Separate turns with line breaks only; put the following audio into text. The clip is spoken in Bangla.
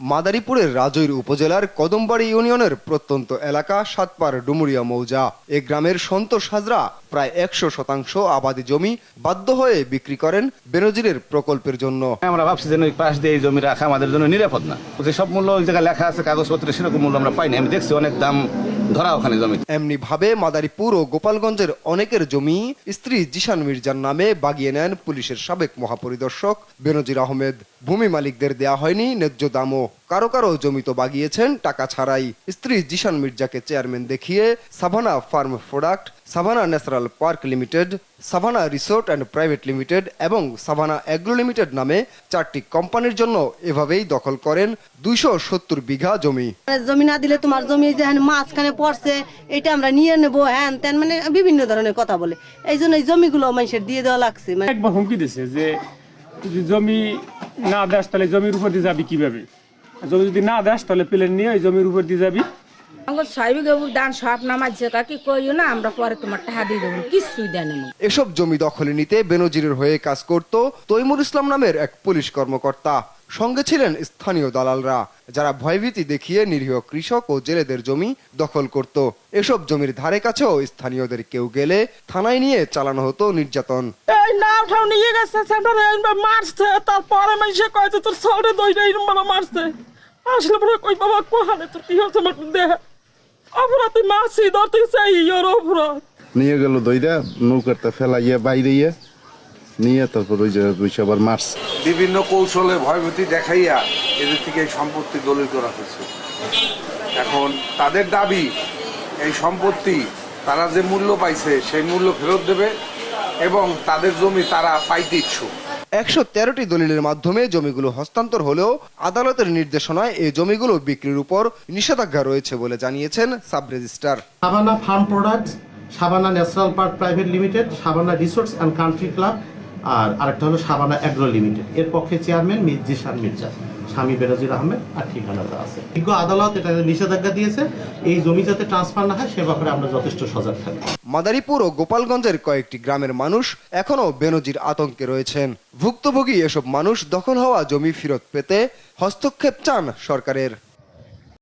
মাদারীপুরের রাজৈর উপজেলার কদমবাড়ি ইউনিয়নের প্রত্যন্ত এলাকা সাতপার ডুমুরিয়া মৌজা। এ গ্রামের সন্তোষ হাজরা প্রায় একশো শতাংশ আবাদি জমি বাধ্য হয়ে বিক্রি করেন বেনজিরের প্রকল্পের জন্য।
আমরা ভাবছি যে পাশ দিয়ে এই জমি রাখা আমাদের জন্য নিরাপদ না। সব মূল্য ওই জায়গায় লেখা আছে কাগজপত্রে সেরকম মূল্য আমরা পাইনি আমি দেখছি অনেক দাম ধরা ওখানে জমি।
এমনি ভাবে মাদারীপুর ও গোপালগঞ্জের অনেকের জমি স্ত্রী জিশান মির্জার নামে বাগিয়ে নেন পুলিশের সাবেক মহাপরিদর্শক বেনজির আহমেদ। ভূমি মালিকদের দেয়া হয়নি ন্যায্য দামও। কারও কারও জমি তো বাগিয়েছেন, টাকা ছাড়াই। স্ত্রী জিশান মির্জাকে চেয়ারম্যান দেখিয়ে Savanna farm product Savanna national park limited Savanna resort and private limited এবং সাভানা অ্যাগ্রো লিমিটেড নামে চারটি কোম্পানির জন্য এভাবেই দখল করেন দুইশো সত্তর বিঘা জমি।
জমি না দিলে তোমার জমি যে মাঝখানে পড়ছে এটা আমরা নিয়ে নেব হ্যান ত্যান মানে বিভিন্ন ধরনের কথা বলে। এই জন্য এই জমিগুলো মানুষের দিয়ে দেওয়া লাগছে মানে
একবার হুমকি দিছে যে যদি জমি না দেশ তাহলে জমির উপর দিয়ে যাবি কীভাবে? জমি যদি না দেশ তাহলে প্লেন নিয়ে ওই জমির উপর দিয়ে যাবি।
এসব জমি দখলে নিতে বেনজিরের হয়ে কাজ করত তৈমুর ইসলাম নামের এক পুলিশ কর্মকর্তা। সঙ্গে ছিলেন স্থানীয় দালালরা যারা ভয়ভীতি দেখিয়ে নিরীহ কৃষক ও জেলেদের জমি দখল করত। এসব জমির ধারে কাছেও স্থানীয়দের কেউ গেলে থানায় নিয়ে চালানো হতো নির্যাতন।
এই নাওটাও নিয়ে গেছে মারছে তারপরে মানুষে কয় তোর সৌরে দইটা মারছে। আসলে পরে কই বাবা কোহানে তোর কি হচ্ছে আমার দেহ? অপরাধ মারছি ধরতে চাই ওর অপরাধ।
নিয়ে গেল দইরা নৌকাটা ফেলাইয়া বাইরে নিয়ে তারপর ওই যে ওই সে আবার মারছে।
বিভিন্ন কৌশলে ভয়ভীতি দেখাইয়া এদের থেকে এই সম্পত্তি দলিল করা হয়েছে। এখন তাদের দাবি এই সম্পত্তি তারা যে মূল্য পাইছে সেই মূল্য ফেরত দেবে এবং তাদের জমি তারা পাইতে ইচ্ছুক।
একশো তেরোটি দলিলের মাধ্যমে জমিগুলো হস্তান্তর হলেও আদালতের নির্দেশনায় এই জমিগুলো বিক্রির উপর নিষেধাজ্ঞা রয়েছে বলে জানিয়েছেন sub registrar
Savanna farm products, Savanna national park private limited, Savanna resorts and country club, আর আরেকটা হলো সাবানা অ্যাগ্রো লিমিটেড। এর পক্ষে চেয়ারম্যান মির্জি জিশান মির্জা। স্বামী বেনজির আহমেদ আর ঠিকানাটা আছে। বিজ্ঞ আদালত এটা নিষেধাজ্ঞা দিয়েছে। এই জমি যাতে ট্রান্সফার না হয়, সে ব্যাপারে আমরা যথেষ্ট সজাগ থাকি।
মাদারীপুর ও গোপালগঞ্জের কয়েকটি গ্রামের মানুষ এখনও বেনজির আতঙ্কে রয়েছেন। ভুক্তভোগী এসব মানুষ দখল হওয়া জমি ফেরত পেতে হস্তক্ষেপ চান সরকারের।